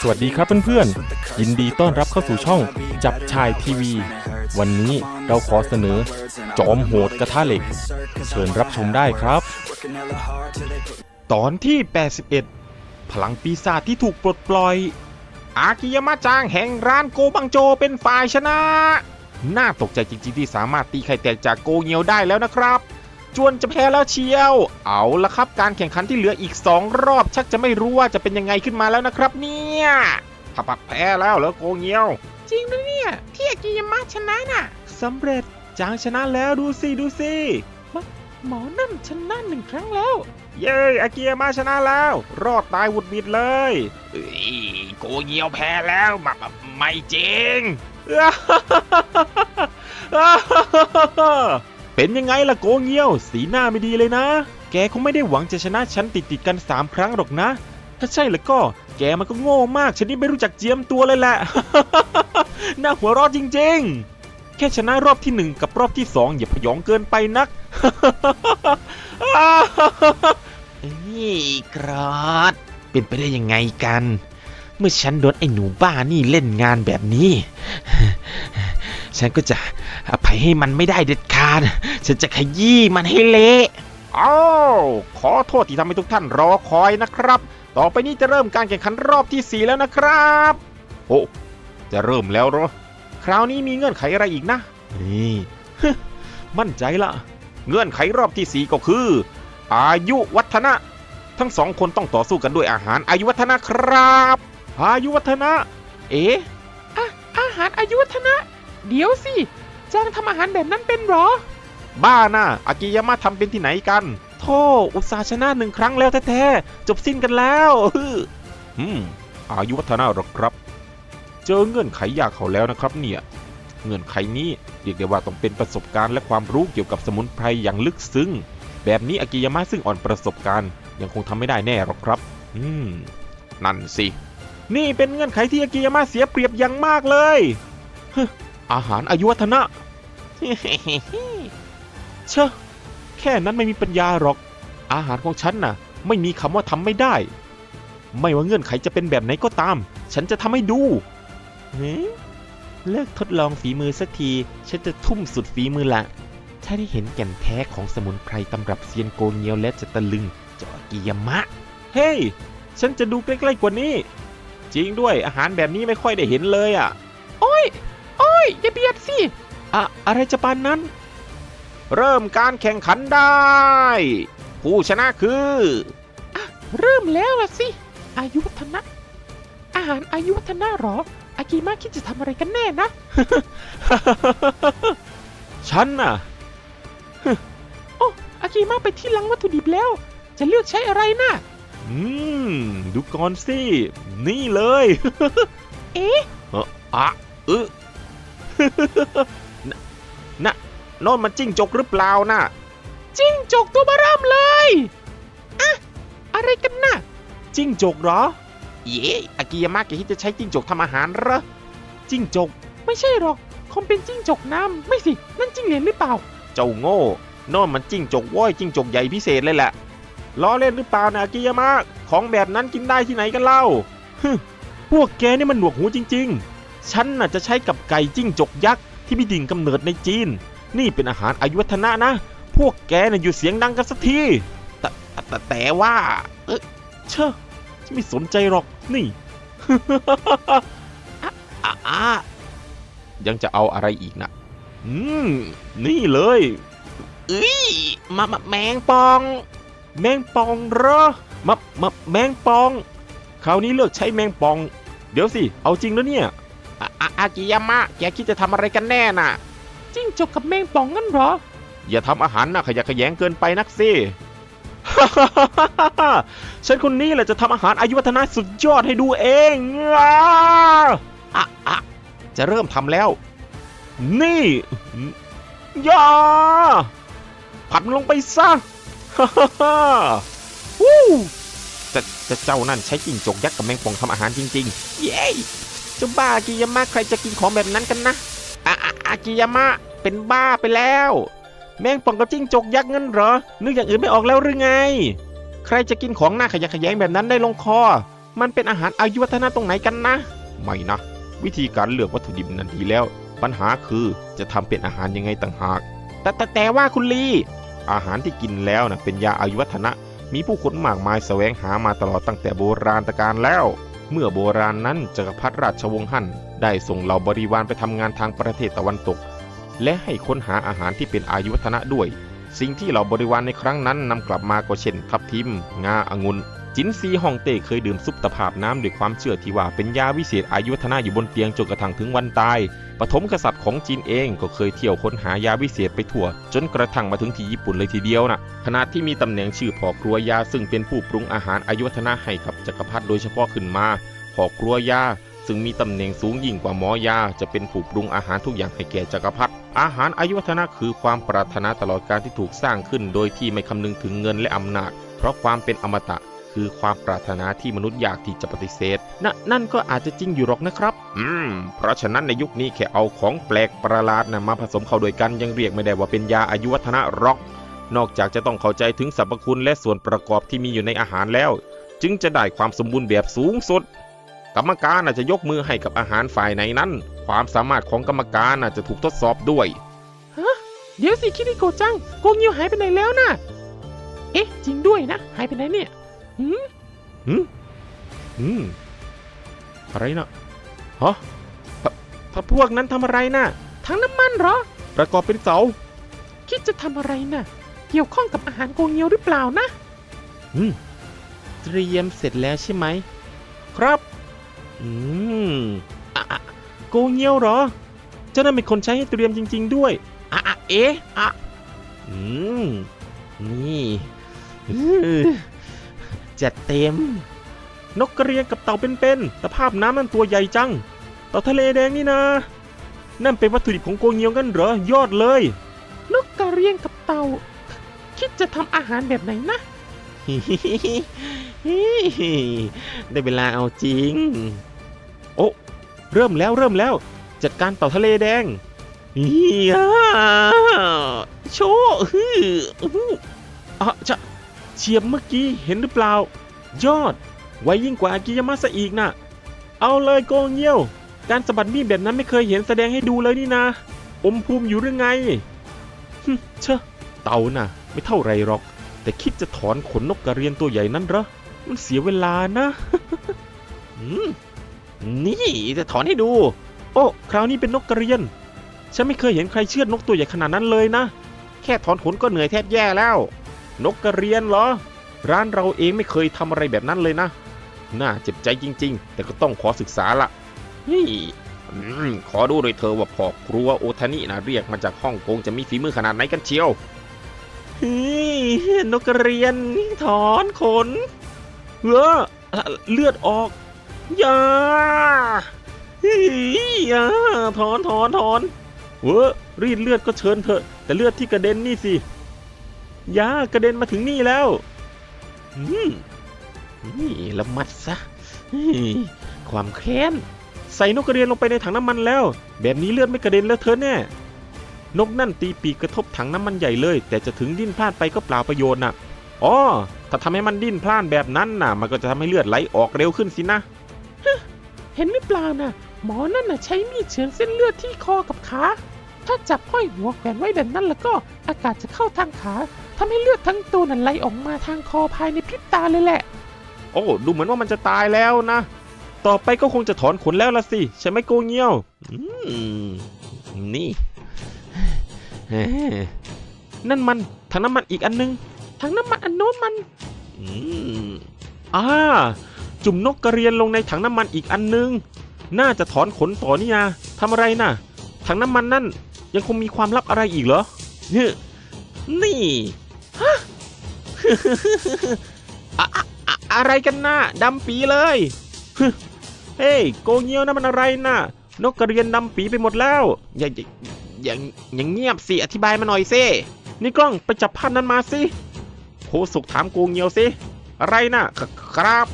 สวัสดีครับเพื่อนๆ ยินดีต้อนรับเข้าสู่ช่องจับชายทีวี วันนี้เราขอเสนอ จอมโหดกระทะเหล็ก เชิญรับชมได้ครับ Working hella hard till they put ตอนที่ 81 พลังปีศาจที่ถูกปลดปล่อย อากิยามะจางแห่งร้านโกบังโจเป็นฝ่ายชนะ น่าตกใจจริงๆที่สามารถตีไข่แตกจากโกเงียวได้แล้วนะครับ จวนจะแพ้แล้วเชียว เอาละครับ การแข่งขันที่เหลืออีก 2 รอบ ชักจะไม่รู้ว่าจะเป็นยังไงขึ้นมาแล้วนะครับ เนี่ยถ้าปักแพ้แล้วเหรอโกเงียว จริงนะเนี่ยที่อากิยามะชนะน่ะสำเร็จจางชนะแล้วดูสิดูสิหมอนั่นชนะหนึ่งครั้งแล้ว เย้อากียามาชนะแล้ว รอดตายหวุดหวิดเลยเอ้ยโกเงียวแพ้แล้วมามาไม่จริง เป็นยังไงล่ะโกเงียว สีหน้าไม่ดีเลยนะ แกคงไม่ได้หวังจะชนะฉันติดติดกันสามครั้งหรอกนะ ถ้าใช่แล้วก็ แกมันก็โง่มากชนิดไม่รู้จักเจียมตัวเลยแหละ น่าหัวเรอดจริง ๆ แค่ชนะรอบที่หนึ่งกับรอบที่สองอย่าพยองเกินไปนักนี่กรอดเป็นไปได้ยังไงกัน เมื่อฉันโดนไอ้หนูบ้านี่เล่นงานแบบนี้ ฉันก็จะอภัยให้มันไม่ได้เด็ดขาด ฉันจะขยี้มันให้เละอ้าวขอโทษที่ทำให้ทุกท่านรอคอยนะครับ ต่อไปนี้จะเริ่มการแข่งขันรอบที่ 4 แล้วนะครับ โอ้จะเริ่มแล้วเหรอ คราวนี้มีเงื่อนไขอะไรอีกนะ นี่มั่นใจละ เงื่อนไขรอบที่ 4 ก็คือ อายุวัฒนะ ทั้งสองคนต้องต่อสู้กันด้วยอาหารอายุวัฒนะครับ อายุวัฒนะ เอ๊ะอะอาหารอายุวัฒนะ เดี๋ยวสิจ้างทำอาหารแบบนั้นเป็นหรอ บ้าน่ะอากิยามะทำเป็นที่ไหนกันโธ่อุตสาห์ชนะหนึ่งครั้งแล้วแท้ๆจบสิ้นกันแล้วฮึอืมอายุวัฒนะหรอครับ เจอเงื่อนไขยากเขาแล้วนะครับเนี่ย เงื่อนไขนี้เรียกได้ว่าต้องเป็นประสบการณ์และความรู้เกี่ยวกับสมุนไพรอย่างลึกซึ้ง แบบนี้อากิยามะซึ่งอ่อนประสบการณ์ยังคงทำไม่ได้แน่หรอกครับ อืม นั่นสิ นี่เป็นเงื่อนไขที่อากิยามะเสียเปรียบอย่างมากเลยฮึ อาหารอายุวัฒนะ เชอะแค่นั้นไม่มีปัญญาหรอก อาหารของฉันน่ะ ไม่มีคำว่าทำไม่ได้ ไม่ว่าเงื่อนไขจะเป็นแบบไหนก็ตาม ฉันจะทำให้ดูเฮ้เลิกทดลองฝีมือสักที ฉันจะทุ่มสุดฝีมือละ ถ้าได้เห็นแก่นแท้ของสมุนไพรตำรับเซียนโกเงียวและจะตะลึงจอกิยามะ เฮ้ย ฉันจะดูใกล้ๆกว่านี้ จริงด้วยอาหารแบบนี้ไม่ค่อยได้เห็นเลยอะ โอ้ยโอ้ ยอย่าเบียดสิอะอะไรจะปานนั้น เริ่มการแข่งขันได้ ผู้ชนะคือเริ่มแล้วล่ะสิ อายุวัฒนะ อาหารอายุวัฒนะหรอ อากิมาคิดจะทำอะไรกันแน่นะ ฉันน่ะโอ้อากิมาไปที่ลังวัตถุดิบแล้ว จะเลือกใช้อะไรนะอืม ดูก่อนสิ นี่เลย เอ๊ะเอ่ออะเออ น่ะน่ะโน่นมันจิ้งจกหรือเปล่าน่ะ จิ้งจกตัวบาเริ่มเลยอะอะไรกันนะจิ้งจกเหรอ เย้อากิยามะแกคิดจะใช้จิ้งจกทำอาหารเหรอ จิ้งจก ไม่ใช่หรอกคงเป็นจิ้งจกน้ำไม่สิ นั่นจิ้งเหลนหรือเปล่า เจ้าโง่โน่นมันจิ้งจกว้อยจิ้งจกใหญ่พิเศษเลยแหละ ล้อเล่นหรือเปล่านะอากิยามะ ของแบบนั้นกินได้ที่ไหนกันเล่าฮึพวกแกนี่มันหนวกหูจริง ๆ ฉันน่ะจะใช้กับไก่จิ้งจกยักษ์ที่มีดิ่งกำเนิดในจีน นี่เป็นอาหารอายุวัฒนะนะ พวกแกน่ะอยู่เสียงดังกันสักทีแต่แต่แต่ว่า เออเชอะฉันไม่สนใจหรอกนี่อะอะอะยังจะเอาอะไรอีกนะอืม นี่เลยเอ้ยมามาแมงปอง แมงปองเหรอมามาแมงปอง คราวนี้เลิกใช้แมงปอง เดี๋ยวสิ เอาจริงแล้วเนี่ย อาอาอากิยามะ แกคิดจะทำอะไรกันแน่น่ะ จิ้งจกกับแมงป่องนั่นเหรอ อย่าทำอาหารน่ะขยะแขยงเกินไปนักสิ ฉันคนนี้แหละจะทำอาหารอายุวัฒนะสุดยอดให้ดูเองอะอะอะจะเริ่มทำแล้ว นี่อย่าผัดมันลงไปซะวู้จะจะเจ้านั่นใช้จิ้งจกยักษ์กับแมงป่องทำอาหารจริง ๆ เย้เจ้าบ้าอากิยามะใครจะกินของแบบนั้นกันนะอาอากิยามะเป็นบ้าไปแล้ว แมงป่องกับจิ้งจกยักษ์งั้นเหรอ นึกอย่างอื่นไม่ออกแล้วหรือไง ใครจะกินของหน้าขยะแขยงแบบนั้นได้ลงคอ มันเป็นอาหารอายุวัฒนะตรงไหนกันนะ ไม่นะ วิธีการเลือกวัตถุดิบนั้นดีแล้ว ปัญหาคือจะทำเป็นอาหารยังไงต่างหาก แต่แต่แต่ว่าคุณลีอาหารที่กินแล้วนะเป็นยาอายุวัฒนะ มีผู้คนมากมายแสวงหามาตลอดตั้งแต่โบราณตะกาลแล้ว เมื่อโบราณนั้นจักรพรรดิราชวงศ์ฮั่นได้ส่งเหล่าบริวารไปทำงานทางประเทศตะวันตก และให้ค้นหาอาหารที่เป็นอายุวัฒนะด้วย สิ่งที่เหล่าบริวารในครั้งนั้นนำกลับมาก็เช่นทับทิม งาองุ่นจินซีฮ่องเต้เคยดื่มซุปตะภาพน้ำด้วยความเชื่อที่ว่าเป็นยาวิเศษอายุวัฒนะอยู่บนเตียงจนกระทั่งถึงวันตาย ปฐมกษัตริย์ของจีนเองก็เคยเที่ยวค้นหายาวิเศษไปทั่ว จนกระทั่งมาถึงที่ญี่ปุ่นเลยทีเดียวนะขณะที่มีตำแหน่งชื่อพ่อครัวยาซึ่งเป็นผู้ปรุงอาหารอายุวัฒนะให้กับจักรพรรดิโดยเฉพาะขึ้นมาพ่อครัวยาซึ่งมีตำแหน่งสูงยิ่งกว่าหมอยาจะเป็นผู้ปรุงอาหารทุกอย่างให้แก่จักรพรรดิ อาหารอายุวัฒนะคือความปรารถนาตลอดการที่ถูกสร้างขึ้น โดยที่ไม่คำนึงถึงเงินและอำนาจ เพราะความเป็นอมตะ คือความปรารถนาที่มนุษย์อยากที่จะปฏิเสธนนั่นก็อาจจะจริงอยู่หรอกนะครับ อืม เพราะฉะนั้นในยุคนี้แค่เอาของแปลกประหลาดนะมาผสมเข้าด้วยกันยังเรียกไม่ได้ว่าเป็นยาอายุวัฒนะหรอก นอกจากจะต้องเข้าใจถึงสรรพคุณและส่วนประกอบที่มีอยู่ในอาหารแล้ว จึงจะได้ความสมบูรณ์แบบสูงสุด กรรมการอาจจะยกมือให้กับอาหารฝ่ายไหนนั้น ความสามารถของกรรมการอาจจะถูกทดสอบด้วยเดี๋ยวสิคิริโกะจังโกงิวหายไปไหนแล้วนะเอ๊ะ จริงด้วยนะ หายไปไหนเนี่ยหืมหืมอืมอะไรนะฮะพพพวกนั้นทำอะไรนะทั้งน้ำมันเหรอ ประกอบเป็นเสา คิดจะทำอะไรนะเกี่ยวข้องกับอาหารโกงิวหรือเปล่านะอืมเตรียมเสร็จแล้วใช่ไหม ครับ อืม อะอะโกเงียวเหรอ เจ้านั่นเป็นคนใช้ให้เตรียมจริง ๆ ด้วยอะอะเอ๊ะอะอืมนี่อื้อจัดเต็ม นกกระเรียนกับเต่าเป็นๆ สภาพน้ำมันตัวใหญ่จัง เต่าทะเลแดงนี่นะ นั่นเป็นวัตถุดิบของโกเงียวกันเหรอ ยอดเลย นกกระเรียนกับเต่า คิดจะทำอาหารแบบไหนนะ ได้เวลาเอาจริง โอ้ เริ่มแล้วเริ่มแล้ว จัดการเต่าทะเลแดงอียาโชว์ฮืออื้ออะจะเฉียบเมื่อกี้เห็นหรือเปล่า ยอด ไวยิ่งกว่าอากิยามะซะอีกนะเอาเลยโกงเงี้ยว การสะบัดมีดแบบนั้นไม่เคยเห็นแสดงให้ดูเลยนี่นะ อมภูมิอยู่หรือไงฮึเชอะเต่าน่ะ ไม่เท่าไรหรอก แต่คิดจะถอนขนนกกระเรียนตัวใหญ่นั่นเหรอ มันเสียเวลานะ อืม นี่จะถอนให้ดู โอ้ คราวนี้เป็นนกกระเรียน ฉันไม่เคยเห็นใครเชือดนกตัวใหญ่ขนาดนั้นเลยนะ แค่ถอนขนก็เหนื่อยแทบแย่แล้ว นกกระเรียนเหรอ ร้านเราเองไม่เคยทำอะไรแบบนั้นเลยนะ น่าเจ็บใจจริง ๆ แต่ก็ต้องขอศึกษาละนี่ขอดูหน่อยเธอว่าพ่อครัวโอทานินะเรียกมาจากฮ่องกงจะมีฝีมือขนาดไหนกันเชียวเฮ้ยนกกระเรียนถอนขนเอออะเลือดออก อย่าฮ้ยอย่าถอนถอนถอนเวอรีดเลือดก็เชิญเถอะ แต่เลือดที่กระเด็นนี่สิยากระเด็นมาถึงนี่แล้วนี่ละมัดซะความแค้น ใส่นกกระเรียนลงไปในถังน้ำมันแล้ว แบบนี้เลือดไม่กระเด็นแล้วเธอแน่นกนั่นตีปีกกระทบถังน้ำมันใหญ่เลย แต่จะถึงดิ้นพลาดไปก็เปล่าประโยชน์น่ะอ๋อถ้าทำให้มันดิ้นพลาดแบบนั้นน่ะ มันก็จะทำให้เลือดไหลออกเร็วขึ้นสินะ เห็นหรือเปล่านะหมอนั่นน่ะใช้มีดเฉือนเส้นเลือดที่คอกับขา ถ้าจับห้อยหัวแขวนไว้แบบนั้นแล้วก็อากาศจะเข้าทางขาทำให้เลือดทั้งตัวนั้นไหลออกมาทางคอภายในพริบตาเลยแหละ โอ้ ดูเหมือนว่ามันจะตายแล้วนะ ต่อไปก็คงจะถอนขนแล้วละสิใช่ไหมโกเงียวอืมนี่เฮ้นั่นมันถังน้ำมันอีกอันนึงทั้งน้ำมันอันโน้นมันอืมอ่า จุ่มนกกระเรียนลงในถังน้ำมันอีกอันนึง น่าจะถอนขนต่อนี่นะทำอะไรนะถังน้ำมันนั่นยังคงมีความลับอะไรอีกเหรอเฮ้ยนี่ฮะอะออะไรกันนะดำปีเลยเฮ้ยโกเงียวนะมันอะไรนะนกกระเรียนดำปีไปหมดแล้ว อย่าอย่าอย่างเงียบสิอธิบายมาหน่อยสินี่กล้องไปจับภาพนั้นมาสิโคสุกถามโกเงียวสิอะไรน่ะครับ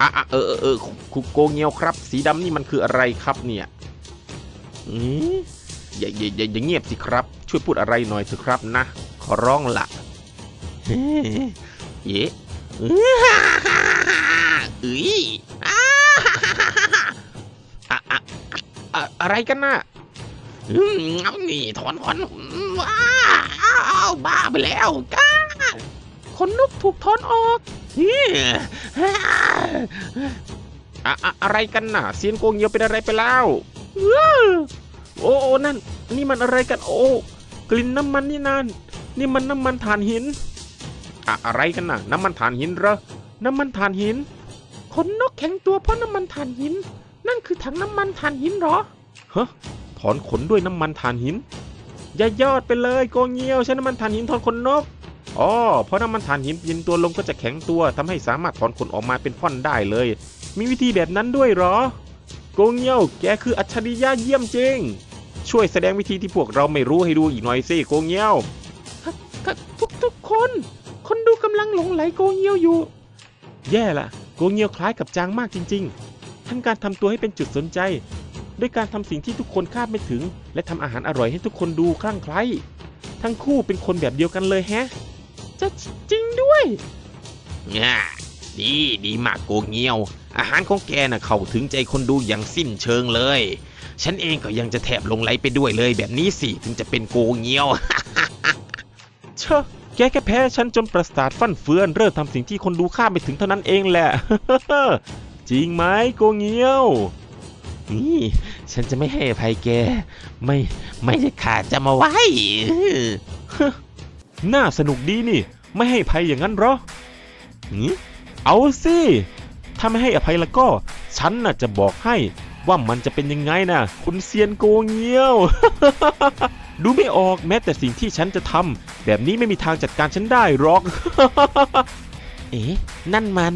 อะเออเออเออคุโกเงียวครับ สีดำนี่มันคืออะไรครับเนี่ยอืมอย่าอย่าอย่าอย่าเงียบสิครับ ช่วยพูดอะไรหน่อยเถอะครับนะ ขอร้องละเฮ้เย้เอ้ยอ้าอะอะอะอะไรกันน่ะอืมเอานี่ถอนขนอืมว้าวบ้าไปแล้วก้า ขนนกถูกถอนออกอะอะอะไรกันน่ะเซียนโกงเงียวเป็นอะไรไปแล้วเออโอ้โอ้นั่น นี่มันอะไรกันโอ้กลิ่นน้ำมันนี่นาน นี่มันน้ำมันถ่านหินอะอะไรกันน่ะ น้ำมันถ่านหินเหรอน้ำมันถ่านหินขนนกแข็งตัวเพราะน้ำมันถ่านหิน นั่นคือถังน้ำมันถ่านหินเหรอฮะถอนขนด้วยน้ำมันถ่านหินอย่ายอดไปเลยโกงเงียวใช้น้ำมันถ่านหินถอนขนนก อ๋อเพราะน้ำมันถ่านหินเย็นตัวลงก็จะแข็งตัวทำให้สามารถถอนขนออกมาเป็นฟ่อนได้เลย มีวิธีแบบนั้นด้วยเหรอ โกงเงียวแกคืออัจฉริยะเยี่ยมจริง ช่วยแสดงวิธีที่พวกเราไม่รู้ให้ดูอีกหน่อยสิโกงเงียวกับทุกทุกๆคน คนดูกำลังหลงไหลโกเยียวอยู่ แย่ละโกงเงียวคล้ายกับจางมากจริงๆทั้งการทำตัวให้เป็นจุดสนใจ ด้วยการทำสิ่งที่ทุกคนคาดไม่ถึง และทำอาหารอร่อยให้ทุกคนดูคลั่งไคล้ทั้งคู่เป็นคนแบบเดียวกันเลยแฮะ จะจริงด้วยง่าดีดีมากโกงเงียว อาหารของแกน่ะเข้าถึงใจคนดูอย่างสิ้นเชิงเลย ฉันเองก็ยังจะแทบหลงไหลไปด้วยเลย แบบนี้สิถึงจะเป็นโกงเงียว เชอะแกแค่แพ้ฉันจนประสาทฟั่นเฟือนเริ่มทำสิ่งที่คนดูคาดไม่ถึงเท่านั้นเองแหละ จริงไหมโกงเงียว นี่ฉันจะไม่ให้อภัยแก ไม่ไม่ได้ขาดจะมาไว้ น่าสนุกดีนี่ ไม่ให้ภัยอย่างนั้นหรอหืเอาสิ ถ้าไม่ให้อภัยแล้วก็ ฉันน่ะจะบอกให้ว่ามันจะเป็นยังไงนะคุณเซียนโกเงี้ยว ดูไม่ออกแม้แต่สิ่งที่ฉันจะทำแบบนี้ไม่มีทางจัดการฉันได้หรอก เอ๊ะ นั่นมัน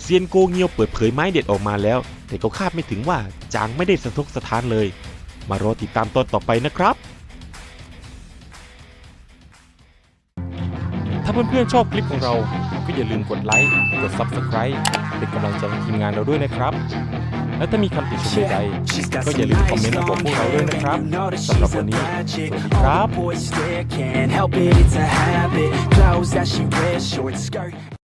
เซียนโกเงียวเปิดเผยไม้เด็ดออกมาแล้ว แต่ก็คาดไม่ถึงว่าจางไม่ได้สะทกสะท้านเลย มารอติดตามตอนต่อไปนะครับ เพื่อนๆชอบคลิปของเรา ก็อย่าลืมกดไลค์ กด Subscribe เป็นกำลังใจให้ทีมงานเราด้วยนะครับ และถ้ามีคำติชมใดๆก็อย่าลืมคอมเมนต์มาบอกพวกเราด้วยนะครับสำหรับวันนี้ สวัสดีครับ